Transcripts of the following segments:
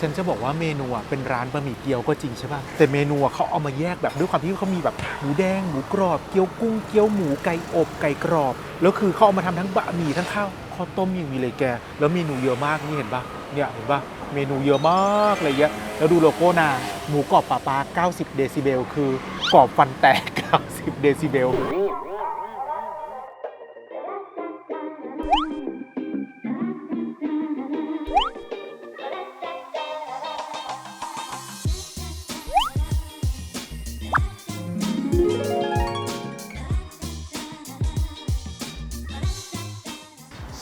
ฉันจะบอกว่าเมนูอะเป็นร้านบะหมี่เกี๊ยวก็จริงใช่ป่ะแต่เมนูอะเขาเอามาแยกแบบด้วยความที่เขามีแบบหมูแดงหมูกรอบเกี๊ยวกุ้งเกี๊ยวหมูไก่อบไก่กรอบแล้วคือเขาเอามาทำทั้งบะหมี่ทั้งข้าวข้าวต้มยังมีเลยแก แล้วเมนูเยอะมากนี่เห็นปะเนี่ยเห็นปะเมนูเยอะมากเลยเยอะแล้วดูโลโก้นาหมูกรอบปลาปลา90 เดซิเบลคือกรอบฟันแตก 90 เดซิเบล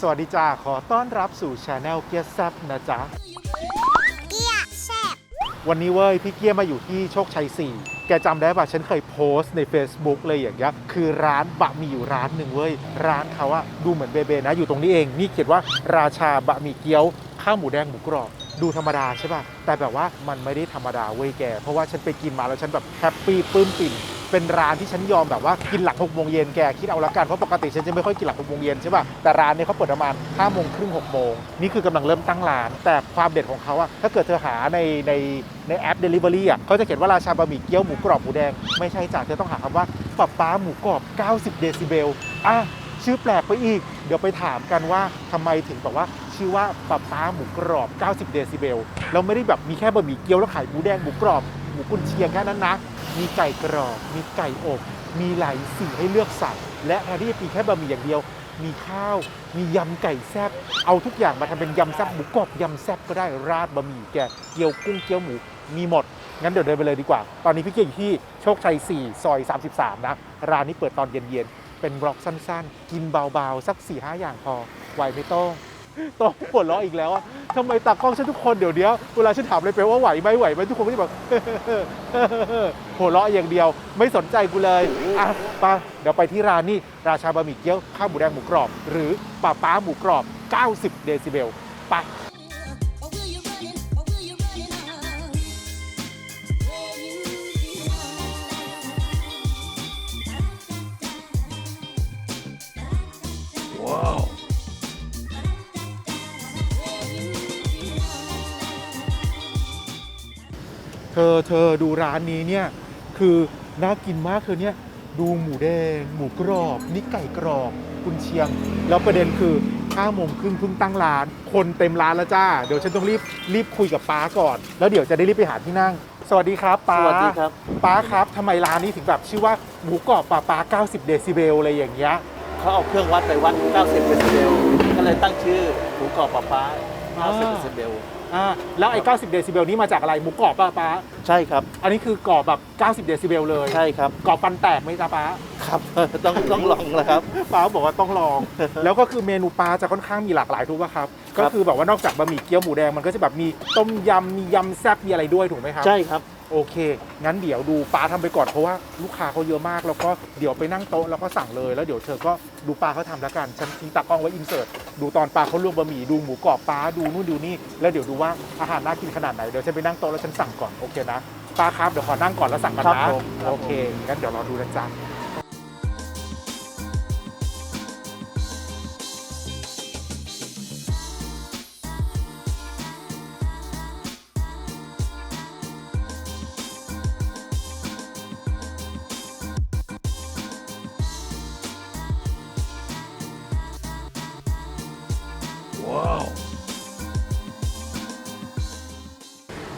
วัสดีจ้า ขอต้อนรับสู่ช anel เกียร์แซบนะจ๊ะ เกียแซ่บวันนี้เว้ย พี่เกียร์มาอยู่ที่โชคชัย 4 แกจำได้ป่ะ ฉันเคยโพสต์ใน Facebook เลยอย่างเงี้ยคือร้านบะหมี่อยู่ร้านหนึ่งเว้ย ร้านเขาอะดูเหมือนเบเบนะ อยู่ตรงนี้เอง นี่เขียนว่าราชาบะหมี่เกี๊ยว ข้าวหมูแดงหมูกรอบ ดูธรรมดาใช่ป่ะ แต่แบบว่ามันไม่ได้ธรรมดาเว้ยแก เพราะว่าฉันไปกินมาแล้วฉันแบบแฮปปี้ปลื้มปิ่น เป็นร้านที่ฉันยอมแบบว่ากินหลัง6โมงเย็นแกคิดเอาละกันเพราะปกติฉันจะไม่ค่อยกินหลัง6โมงเย็นใช่ป่ะแต่ร้านเนี้เขาเปิดประมาณ5โมงครึ่ง6โมงนี่คือกำลังเริ่มตั้งร้าน แต่ความเด็ดของเขาอะถ้าเกิดเธอหาในในในแอป Delivery อะเขาจะเขียนว่าราชาบะหมี่เกี๊ยวหมูกรอบหมูแดงไม่ใช่จ้ะเธอต้องหาคำว่าปับป้าหมูกรอบ 90 เดซิเบลอะชื่อแปลกไปอีก เดี๋ยวไปถามกันว่าทำไมถึงแบบว่าชื่อว่าปับป้าหมูกรอบ 90 เดซิเบลแล้วไม่ได้แบบมีแค่บะหมี่เกี๊ยวแล้วขายหมูแดงหมูกรอบ หมูกุนเชียงแค่นั้นนะ มีไก่กรอบ มีไก่อบ มีหลายสีให้เลือกสั่งและแทนที่จะมีแค่บะหมี่อย่างเดียว มีข้าว มียำไก่แซบเอาทุกอย่างมาทำเป็นยำแซบหมูกรอบยำแซบก็ได้ราดบะหมี่แกเกี๊ยวกุ้งเกี๊ยวหมูมีหมด งั้นเดี๋ยวเดินไปเลยดีกว่า ตอนนี้พี่เกียร์อยู่ที่โชคชัย 4 ซอย 33 นะ ร้านนี้เปิดตอนเย็นๆ เป็นบล็อกสั้นๆ กินเบาๆ สัก 4-5 อย่างพอไหวไม่ต้อง ต้องปวดล้ออีกแล้วอะทำไมตากล้องฉันทุกคนเดี๋ยวเดียวเวลาฉันถามเลยไปว่าไหวไหมไหวไหมทุกคนก็จะแบบหัวเราะอย่างเดียว ไม่สนใจกูเลยอะไปะเดี๋ยวไปที่ร้านนี่ราชาบะหมี่เกี๊ยวข้าวหมูแดงหมูกรอบ หรือป้าป้าหมูกรอบ 90 เดซิเบลไป อเธอดูร้านนี้เนี่ยคือน่ากินมากเธอเนี่ยดูหมูแดง หมูกรอบ นี่ไก่กรอบกุนเชียง แล้วประเด็นคือ5โมงครึ่งเพิ่งตั้งร้าน คนเต็มร้านแล้วจ้า เดี๋ยวฉันต้องรีบรีบคุยกับป้าก่อน แล้วเดี๋ยวจะได้รีบไปหาที่นั่ง สวัสดีครับป้าสวัสดีครับ ป้าครับทำไมร้านนี้ถึงแบบชื่อว่าหมูกรอบป้าป้า90 เดซิเบลอะไรอย่างเงี้ยเขาเอาเครื่องวัดไปวัด 90 เดซิเบลก็เลยตั้งชื่อหมูกรอบปลาป้าอ่า90 เดซิเบล อ่าแล้วไอ้ 90 เดซิเบลนี้มาจากอะไรหมูกรอบป้าป้าใช่ครับ อันนี้คือกรอบแบบ 90 เดซิเบลเลยใช่ครับ กรอบฟันแตกไหมจ๊ะป้าครับ ต้องต้องลองแล้วครับ ป้าบอกว่าต้องลอง แล้วก็คือเมนูปลาจะค่อนข้างมีหลากหลายถูกป่ะครับ ก็คือแบบว่านอกจากบะหมี่เกี๊ยวหมูแดงมันก็จะแบบมีต้มยำมียำแซ่บมีอะไรด้วยถูกไหมครับ ใช่ครับโอเค งั้นเดี๋ยวดูปลาทำไปก่อนเพราะว่าลูกค้าเขาเยอะมาก แล้วก็เดี๋ยวไปนั่งโต๊ะแล้วก็สั่งเลยแล้วเดี๋ยวเธอก็ดูปลาเขาทำแล้วกัน ฉันทิ้งตากล้องไว้อินเสิร์ตดูตอนปลาเขาลวกบะหมี่ดูหมูกรอบปลาดูนู่นดูนี่แล้วเดี๋ยวดูว่าอาหารน่ากินขนาดไหนเดี๋ยวฉันไปนั่งโต๊ะแล้วฉันสั่งก่อนโอเคนะปลาครับเดี๋ยวขอนั่งก่อนแล้วสั่งกันครันะบผมครับโอเคงั้นเดี๋ยวรอดูนะจ๊ะ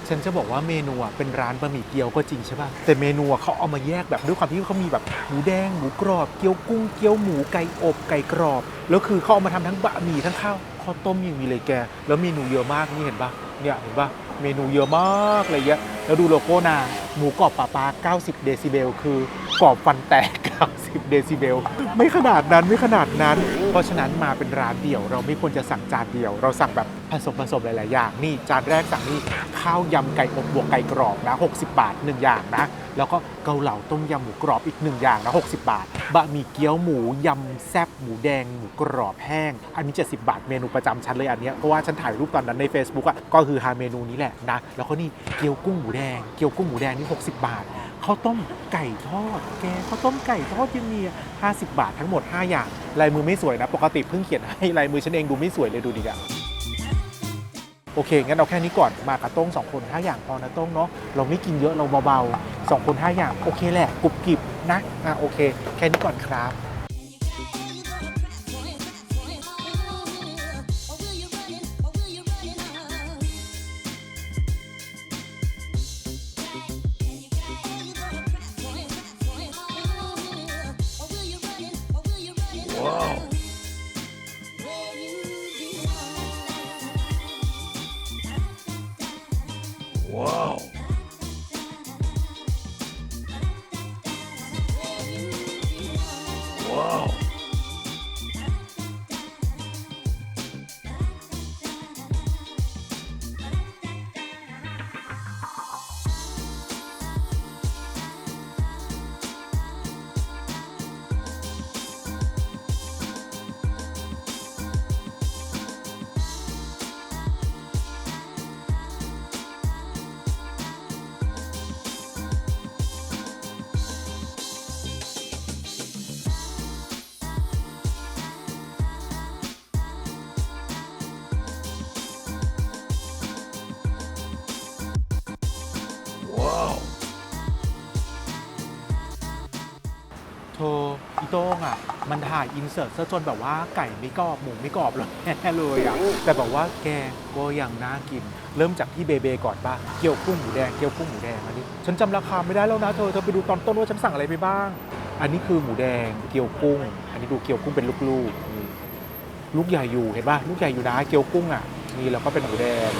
ฉันจะบอกว่าเมนูอะเป็นร้านบะหมี่เกี๊ยวก็จริงใช่ป่ะแต่เมนูอะเขาเอามาแยกแบบด้วยความที่เขามีแบบหมูแดงหมูกรอบเกี๊ยวกุ้งเกี๊ยวหมูไก่อบไก่กรอบแล้วคือเขาเอามาทำทั้งบะหมี่ทั้งข้าวข้าวต้มยังมีเลยแก แล้วเมนูเยอะมากนี่เห็นป่ะเนี่ยเห็นป่ะเมนูเยอะมากเลยเยอะแล้วดูโลโก้นาหมูกรอบปลาปลา90 เดซิเบลคือกรอบฟันแตก90 เดซิเบล ไม่ขนาดนั้นไม่ขนาดนั้น เพราะฉะนั้นมาเป็นร้านเดี่ยว เราไม่ควรจะสั่งจานเดียว เราสั่งแบบผสมผสมหลาย ๆ อย่าง นี่จานแรกสั่งนี่ข้าวยำไก่อบบวกไก่กรอบนะ 60 บาท 1 อย่างนะ แล้วก็เกาเหลาต้มยำหมูกรอบอีก 1 อย่างนะ 60 บาท บะหมี่เกี๊ยวหมูยำแซบหมูแดงหมูกรอบแห้ง อันนี้ 70 บาทเมนูประจำฉันเลยอันนี้เพราะว่าฉันถ่ายรูปตอนนั้นใน Facebook อะก็คือหาเมนูนี้แหละนะ แล้วก็นี่เกี๊ยวกุ้งหมูแดง เกี๊ยวกุ้งหมูแดงนี่ 60 บาท ข้าวต้มไก่ทอด แกข้าวต้มไก่ทอดยังมีอะ50 บาททั้งหมด 5 อย่าง ลายมือไม่สวยนะ ปกติเพิ่งเขียนให้ลายมือฉันเองดูไม่สวยเลยดูดิอะโอเค งั้นเอาแค่นี้ก่อน มากับโต้งสองคนห้าอย่างพอนะโต้งเนาะ เราไม่กินเยอะเราเบาๆสองคนห้าอย่าง โอเคแหละกรุบกริบนะ อะโอเค แค่นี้ก่อนครับ Wow. โต้งอะมันถ่ายอินเสิร์ตซะจนแบบว่าไก่ไม่กรอบหมูไม่กรอบเลยแน่เลยอะแต่บอกว่าแกก็ยังน่ากิน เริ่มจากที่เบเบก่อนป่ะเกี๊ยวกุ้งหมูแดงเกี๊ยวกุ้งหมูแดงอันนี้ฉันจำราคาไม่ได้แล้วนะเธอเธอไปดูตอนต้นว่าฉันสั่งอะไรไปบ้าง อันนี้คือหมูแดงเกี๊ยวกุ้ง อันนี้ดูเกี๊ยวกุ้งเป็นลูกๆนี่ลูกใหญ่อยู่เห็นป่ะลูกใหญ่อยู่นะเกี๊ยวกุ้งอะนี่แล้วก็เป็นหมูแดง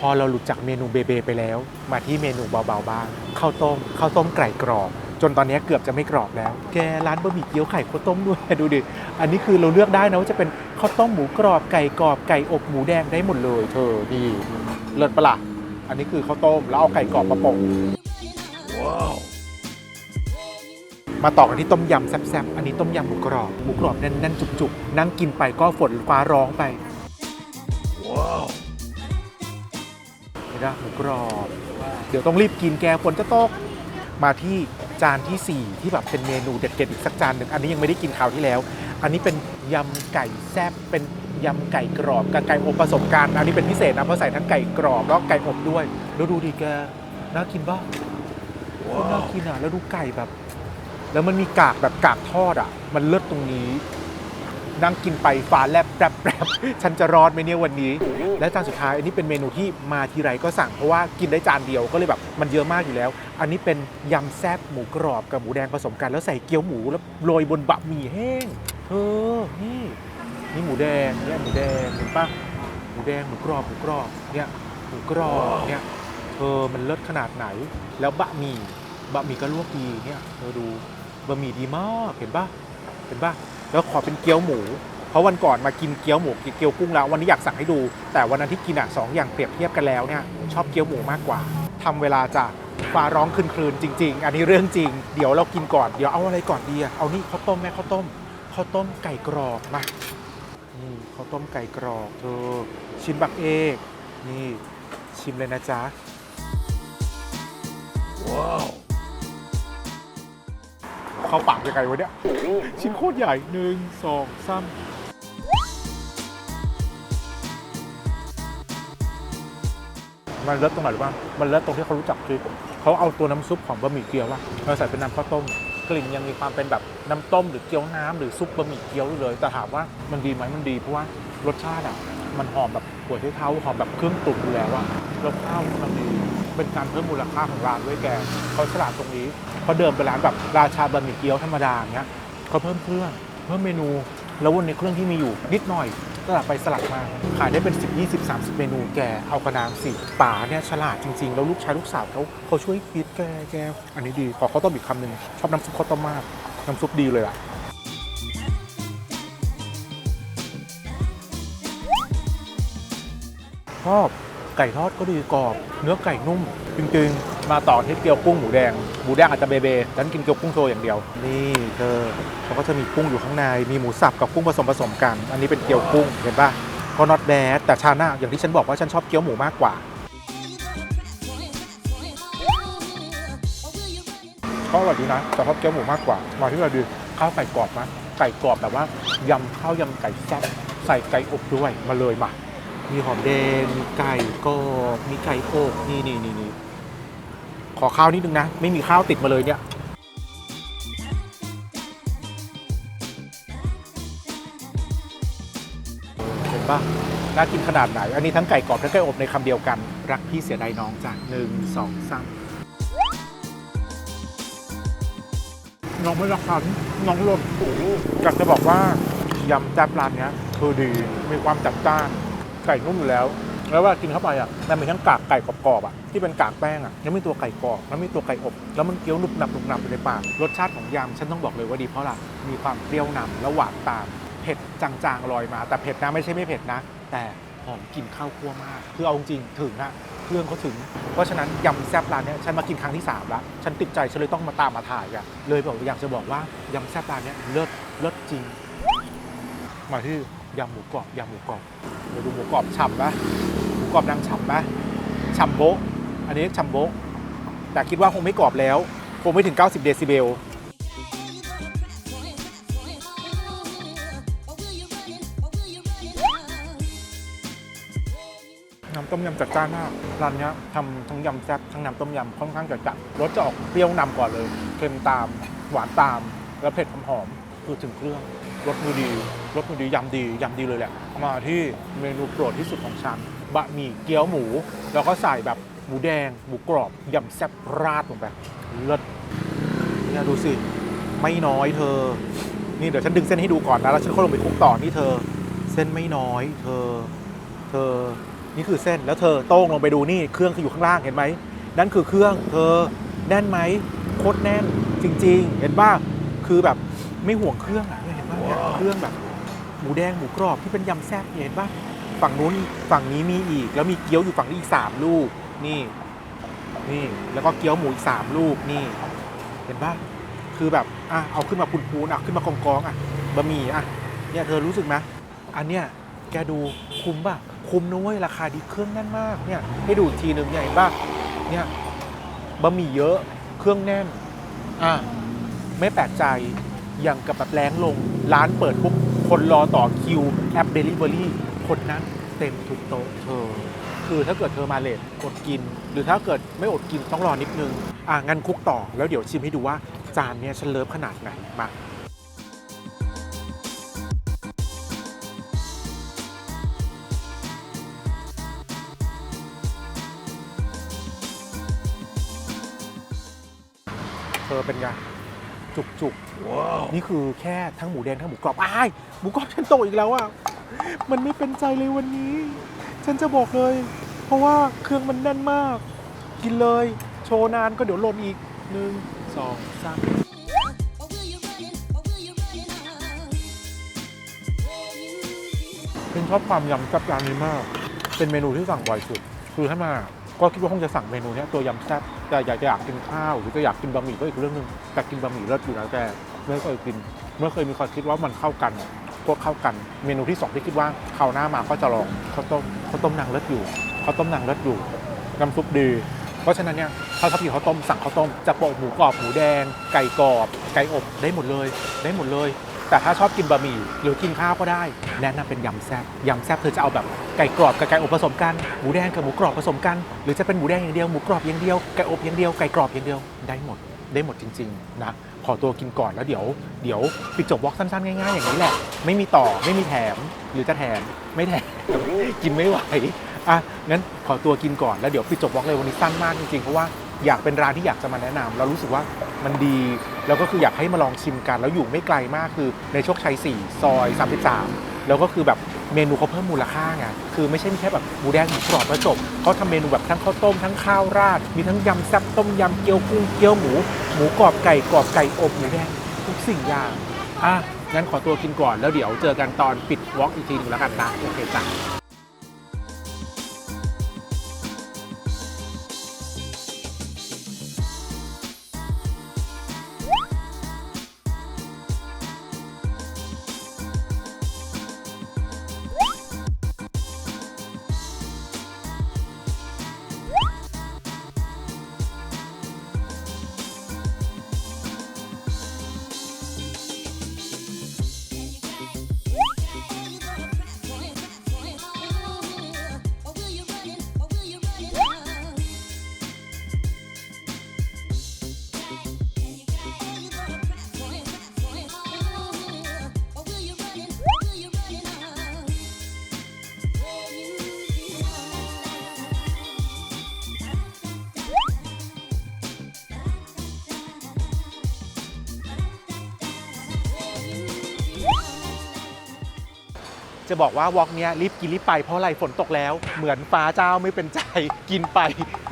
พอเราหลุดจากเมนูเบเบไปแล้ว มาที่เมนูเบาๆบ้างข้าวต้มข้าวต้มไก่กรอบ จนตอนนี้เกือบจะไม่กรอบแล้ว แกร้านบะหมี่เกี๊ยวไข่ข้าวต้มด้วย ดูดิ อันนี้คือเราเลือกได้นะว่าจะเป็นข้าวต้มหมูกรอบไก่กรอบไก่อบหมูแดงได้หมดเลย เธอนี่เลิศปะล่ะอันนี้คือข้าวต้มแล้วเอาไก่กรอบมาโปะมาต่อกันที่ต้มยำแซ่บๆ อันนี้ต้มยำหมูกรอบ หมูกรอบแน่นๆจุกๆ นั่งกินไปก็ฝนฟ้าร้องไปเห็นไหมหมูกรอบ เดี๋ยวต้องรีบกินแกฝนจะตก มาที่ จานทีสี่ 4 ที่แบบเป็นเมนูเด็ดๆอีกสักจานหนึ่งอันนี้ยังไม่ได้กินคราวที่แล้ว อันนี้เป็นยำไก่แซ่บเป็นยำไก่กรอบกับไก่อบผสมกันอันนี้เป็นพิเศษนะเพราะใส่ทั้งไก่กรอบแล้วไก่อบด้วยแล้วดูดิแกน่ากินป่ะน่ากินอะแล้วดูไก่แบบ แล้วมันมีกากแบบกากทอดอะ มันเลิศตรงนี้ นั่งกินไปฟ้าแลบแปรบแปรบฉันจะรอดไหมเนี่ยวันนี้ และจานสุดท้ายอันนี้เป็นเมนูที่มาทีไรก็สั่งเพราะว่ากินได้จานเดียวก็เลยแบบมันเยอะมากอยู่แล้ว อันนี้เป็นยำแซ่บหมูกรอบกับหมูแดงผสมกันแล้วใส่เกี๊ยวหมูแล้วโรยบนบะหมี่แห้งเธอนี่นี่หมูแดงเนี่ยหมูแดงเห็นปะหมูแดงหมูกรอบหมูกรอบเนี่ยหมูกรอบเนี่ยเธอมันเลิศขนาดไหน แล้วบะหมี่บะหมี่ก็ลวกดีเนี่ยเธอดูบะหมี่ดีมากเห็นปะเห็นปะ แล้วขอเป็นเกี๊ยวหมู เพราะวันก่อนมากินเกี๊ยวหมูกินเกี๊ยวกุ้งแล้ววันนี้อยากสั่งให้ดู แต่วันนั้นที่กินอะสองอย่างเปรียบเทียบกันแล้วเนี่ยชอบเกี๊ยวหมูมากกว่าทำเวลาจากฟ้าร้องคลืนๆจริง ๆ อันนี้เรื่องจริง เดี๋ยวเรากินก่อน เดี๋ยวเอาอะไรก่อนดีอะเอานี่ข้าวต้มแม่ข้าวต้มข้าวต้มไก่กรอบมา นี่ข้าวต้มไก่กรอบเธอชิมบักเอกนี่ชิมเลยนะจ๊ะ เข้าปากยังไงวะเนี่ยชิ้นโคตรใหญ่หนึ่งสองสามมันเลิศตรงไหนหรือเปล่ามันเลิศตรงที่เขารู้จักคือเขาเอาตัวน้ำซุปของบะหมี่เกี๊ยวอะมาใส่เป็นน้ำข้าวต้ม กลิ่นยังมีความเป็นแบบน้ำต้มหรือเกี๊ยวน้ำหรือซุปบะหมี่เกี๊ยวอยู่เลย แต่ถามว่ามันดีไหมมันดีเพราะว่ารสชาติอะมันหอมแบบหัวไชเท้าหอมแบบเครื่องตุ๋นอยู่แล้วอะแล้วข้าวมันดี เป็นการเพิ่มมูลค่าของร้านด้วยแกเขาฉลาดตรงนี้เขาเดิมไปร้านแบบราชาบะหมี่เกี๊ยวธรรมดาเงี้ยเขาเพิ่มเครื่องเพิ่มเมนู แล้ววันในเครื่องที่มีอยู่นิดหน่อยสลับไปสลับมา ขายได้เป็น 10 20 30 เมนูแกเอากระนางสิป๋าเนี่ยฉลาดจริง ๆ แล้วลูกชายลูกสาวเขาเขาช่วยคิดแกแกอันนี้ดีขอเข้าต้มอีกคำหนึ่งชอบน้ำซุปเข้าต้มมากน้ำซุปดีเลยอะชอบ ไก่ทอดก็ดีกรอบ เนื้อไก่นุ่ม จริงๆ มาต่อที่เกี๊ยวกุ้งหมูแดง หมูแดงอาจจะเบเบฉันกินเกี๊ยวกุ้งโชว์อย่างเดียว นี่เธอเขาก็จะมีกุ้งอยู่ข้างใน มีหมูสับกับกุ้งผสมผสมกัน อันนี้เป็นเกี๊ยวกุ้งเห็นปะก็ not bad แต่ชาน่าอย่างที่ฉันบอกว่าฉันชอบเกี๊ยวหมูมากกว่าก็อร่อยดีนะแต่ชอบเกี๊ยวหมูมากกว่ามาที่เราดูข้าวไก่กรอบนะไก่กรอบแบบว่ายำข้าวยำไก่แซ่บใส่ไก่อบด้วยมาเลยมา มีหอมแดงมีไก่กรอบมีไก่อกนี่นี่นี่นี่ขอข้าวนิดนึงนะ ไม่มีข้าวติดมาเลยเนี่ยเห็นปะน่ากินขนาดไหน อันนี้ทั้งไก่กรอบทั้งไก่อบในคำเดียวกัน รักพี่เสียดายน้องจ้ะหนึ่งสองสามน้องไม่รักฉันน้องรถโอ้โหอยากจะบอกว่ายำแซ่บร้านเนี้ยคือดีมีความจัดจ้าน ไก่นุ่มอยู่แล้ว แล้วว่ากินเข้าไปอะมันมีทั้งกากไก่กรอบๆอะที่เป็นกากแป้งอะแล้วมีตัวไก่กรอบแล้วมีตัวไก่อบ แล้วมันเคี้ยวหนุบหนับหนุบหนับอยู่ในปากรสชาติของยำฉันต้องบอกเลยว่าดีเพราะอะไรมีความเปรี้ยวนำแล้วหวานตามเผ็ดจางๆลอยมา แต่เผ็ดนะไม่ใช่ไม่เผ็ดนะ แต่หอมกลิ่นข้าวคั่วมาก คือเอาจริงถึงอะเครื่องเขาถึง เพราะฉะนั้นยำแซ่บร้านนี้ฉันมากินครั้งที่3แล้วฉันติดใจฉันเลยต้องมาตามมาถ่ายอะเลยบอกอยากจะบอกว่ายำแซ่บร้านนี้เลิศเลิศจริง มาที่ยำหมูกรอบยำหมูกรอบเดี๋ยวดูหมูกรอบฉ่ำปะหมูกรอบนางฉ่ำปะฉ่ำโบ๊ะอันนี้ฉ่ำโบ๊ะแต่คิดว่าคงไม่กรอบแล้ว คงไม่ถึง 90 เดซิเบลน้ำต้มยำจัดจ้านมาก ร้านนี้ทำทั้งยำแซ่บทั้งน้ำต้มยำค่อนข้างจัดจ้านรสจะออกเปรี้ยวนำก่อนเลย เค็มตาม หวานตาม แล้วเผ็ดหอมๆ คือถึงเครื่องรสมือดีรสมือดียำดียำดีเลยแหละ มาที่เมนูโปรดที่สุดของฉันบะหมี่เกี๊ยวหมู แล้วก็ใส่แบบหมูแดง หมูกรอบยำแซ่บราดลงไปเลิศเนี่ยดูสิ ไม่น้อยเธอ นี่เดี๋ยวฉันดึงเส้นให้ดูก่อนนะแล้วฉันก็ลงไปคลุกต่อนี่เธอ เส้นไม่น้อย เธอ เธอ นี่คือเส้นแล้วเธอโต้งลงไปดูนี่เครื่องคืออยู่ข้างล่างเห็นไหมนั่นคือเครื่อง เธอแน่นไหมโคตรแน่นจริง ๆ เห็นป่ะคือแบบ ไม่ห่วงเครื่องอะเนี่ยเห็นป่ะเนี่ยเครื่องแบบหมูแดงหมูกรอบที่เป็นยำแซ่บเนี่ยเห็นป่ะฝั่งนู้นฝั่งนี้มีอีก แล้วมีเกี๊ยวอยู่ฝั่งนี้อีกสามลูก นี่ นี่ แล้วก็เกี๊ยวหมูอีกสามลูกนี่ เห็นป่ะคือแบบอะเอาขึ้นมาพูนๆอะขึ้นมากองๆอะบะหมี่อะเนี่ยเธอรู้สึกไหมอันเนี้ยแกดูคุ้มป่ะคุ้มนะเว้ยราคาดีเครื่องแน่นมากเนี่ย ให้ดูอีกทีหนึ่งเนี่ยเห็นป่ะเนี่ยบะหมี่เยอะเครื่องแน่นอะไม่แปลกใจ อย่างกับแบบแรงลง ร้านเปิดปุ๊บคนรอต่อคิว แอปเดลิเวอรี่คนนั้นเต็มทุกโต๊ะเธอ คือถ้าเกิดเธอมาเลทอดกิน หรือถ้าเกิดไม่อดกินต้องรอนิดนึง อะงั้นคลุกต่อ แล้วเดี๋ยวชิมให้ดูว่าจานเนี้ยฉันเลิฟขนาดไหนมาเธอเป็นไง จุกจุกนี่คือแค่ทั้งหมูแดงทั้งหมูกรอบอ้ายหมูกรอบฉันโตอีกแล้วอะมันไม่เป็นใจเลยวันนี้ ฉันจะบอกเลย เพราะว่าเครื่องมันแน่นมาก กินเลย โชว์นานก็เดี๋ยวหล่นอีกหนึ่งสองสามเป็นชอบความยำกับร้านนี้มาก เป็นเมนูที่สั่งบ่อยสุด คือถ้ามา ก็คิดว่าคงจะสั่งเมนูเนี้ยตัวยำแซ่บ แต่อยากจะอยากกินข้าว หรือจะอยากกินบะหมี่ก็อีกเรื่องหนึงแต่กินบะหมี่เลิศอยู่แล้วแต่ไม่เคยกินไม่เคยมีความคิดว่ามันเข้ากันพวกเข้ากัน เมนูที่สองที่คิดว่าคราวหน้ามาก็จะลองข้าวต้มข้าวต้มนางเลิศอยู่ข้าวต้มนางเลิศอยู่น้ำซุปดี เพราะฉะนั้นเนี่ยถ้าชอบกินข้าวต้มสั่งข้าวต้มจะโปะหมูกรอบหมูแดง ไก่กรอบ ไก่อบได้หมดเลย ได้หมดเลย แต่ถ้าชอบกินบะหมี่หรือกินข้าวก็ได้ แนะนำเป็นยำแซ่บยำแซ่บเธอจะเอาแบบไก่กรอบกับไก่อบผสมกันหมูแดงกับหมูกรอบผสมกัน หรือจะเป็นหมูแดงอย่างเดียวหมูกรอบอย่างเดียวไก่อบอย่างเดียวไก่กรอบอย่างเดียวได้หมดได้หมดจริงๆนะขอตัวกินก่อนแล้วเดี๋ยวเดี๋ยวปิดจบวอล์กสั้นๆ ง่ายๆ อย่างนี้แหละ ไม่มีต่อไม่มีแถมหรือจะแถมไม่แถมกินไม่ไหวอะงั้นขอตัวกินก่อนแล้วเดี๋ยวปิดจบวอล์กเลยวันนี้สั้นมากจริงๆเพราะว่าอยากเป็นร้านที่อยากจะมาแนะนำแล้วรู้สึกว่ามันดี แล้วก็คืออยากให้มาลองชิมกัน แล้วอยู่ไม่ไกลมากคือในโชคชัย 4 ซอย 33 แล้วก็คือแบบเมนูเขาเพิ่มมูลค่าไงคือไม่ใช่มีแค่แบบหมูแดงหมูกรอบแล้วจบเขาทำเมนูแบบทั้งข้าวต้มทั้งข้าวราด มีทั้งยำแซ่บต้มยำเกี๊ยวกุ้งเกี๊ยวหมู หมูกรอบไก่กรอบไก่อบหมูแดงทุกสิ่งอย่างอะงั้นขอตัวกินก่อนแล้วเดี๋ยวเจอกันตอนปิดวอล์กอีกทีหนึงแล้วกันนะโอเคจ้ะ จะบอกว่าวอล์กเนี้ยรีบกินรีบไปเพราะอะไรฝนตกแล้ว เหมือนฟ้าเจ้าไม่เป็นใจกินไป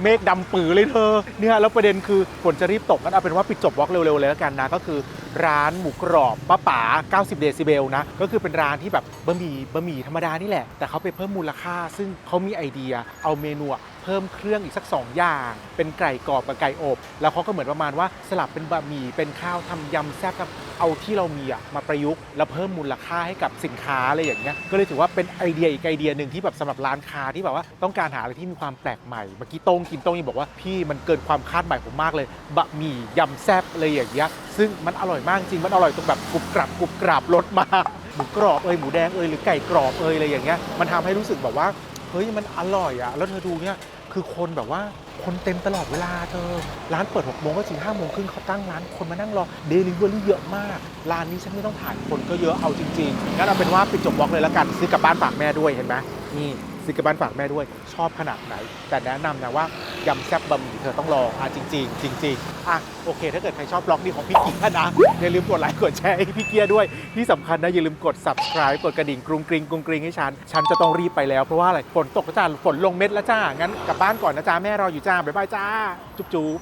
เมฆดำปือเลยเธอเนี่ยแล้วประเด็นคือฝนจะรีบตกงั้นเอาเป็นว่าปิดจบวอล์กเร็วๆเลยแล้วกันนะ ก็คือร้านหมูกรอบป้าป๋า 90 เดซิเบลนะ ก็คือเป็นร้านที่แบบบะหมี่บะหมี่ธรรมดานี่แหละ แต่เขาไปเพิ่มมูลค่า ซึ่งเขามีไอเดียเอาเมนูเพิ่มเครื่องอีกสัก 2 อย่าง เป็นไก่กรอบกับไก่อบ แล้วเขาก็เหมือนประมาณว่าสลับเป็นบะหมี่เป็นข้าวทำยำแซ่บกับเอาที่เรามีอะมาประยุกต์ แล้วเพิ่มมูลค่าให้กับสินค้าอะไรอย่างเงี้ยก็เลยถือว่าเป็นไอเดียอีกไอเดียหนึ่งที่แบบสำหรับร้านค้าที่แบบว่าต้องการหาอะไรที่มีความแปลกใหม่เมื่อกี้ต้งกินโต้งยังบอกว่าพี่มันเกินความคาดหมายผมมากเลยบะหมี่ยำแซ่บอะไรอย่างเงี้ยซึ่งมันอร่อยมากจริงมันอร่อยตรงแบบกรุบกรับกรุบกรับรสมาหมูกรอบเอยหมูแดงเอยหรือไก่กรอบเอยอะไรอย่างเงี้ยมันทำให้รู้สึกแบบว่าเฮ้ยมันอร่อยอะแล้วเธอดูเนี่ยคือคนแบบว่าคนเต็มตลอดเวลาเธอ ร้านเปิด6โมงก็จริง5โมงครึ่งเขาตั้งร้านคนมานั่งรอเดลิเวอรี่เยอะมาก ร้านนี้ฉันไม่ต้องผ่านคนก็เยอะเอาจริงๆงั้นเอาเป็นว่าปิดจบวอล์กเลยแล้วกัน ซื้อกลับบ้านฝากแม่ด้วยเห็นไหมนี่ ซื้อกลับบ้านฝากแม่ด้วย ชอบขนาดไหน แต่แนะนำนะว่ายำแซ่บบะหมี่เธอต้องลองอะจริงจริงจริงๆอะโอเค ถ้าเกิดใครชอบบล็อกนี้ของพี่เกียร์นะอย่าลืมกดไลค์กดแชร์ให้พี่เกียร์ด้วย ที่สำคัญนะอย่าลืมกด subscribe กดกระดิ่งกรุงกริงกรุงกริงให้ฉัน ฉันจะต้องรีบไปแล้วเพราะว่าอะไรฝนตกแล้วจ้าฝนลงเม็ดแล้วจ้างั้นกลับบ้านก่อนนะจ้าแม่รออยู่จ้าบ๊ายบายจ้าจุ๊บ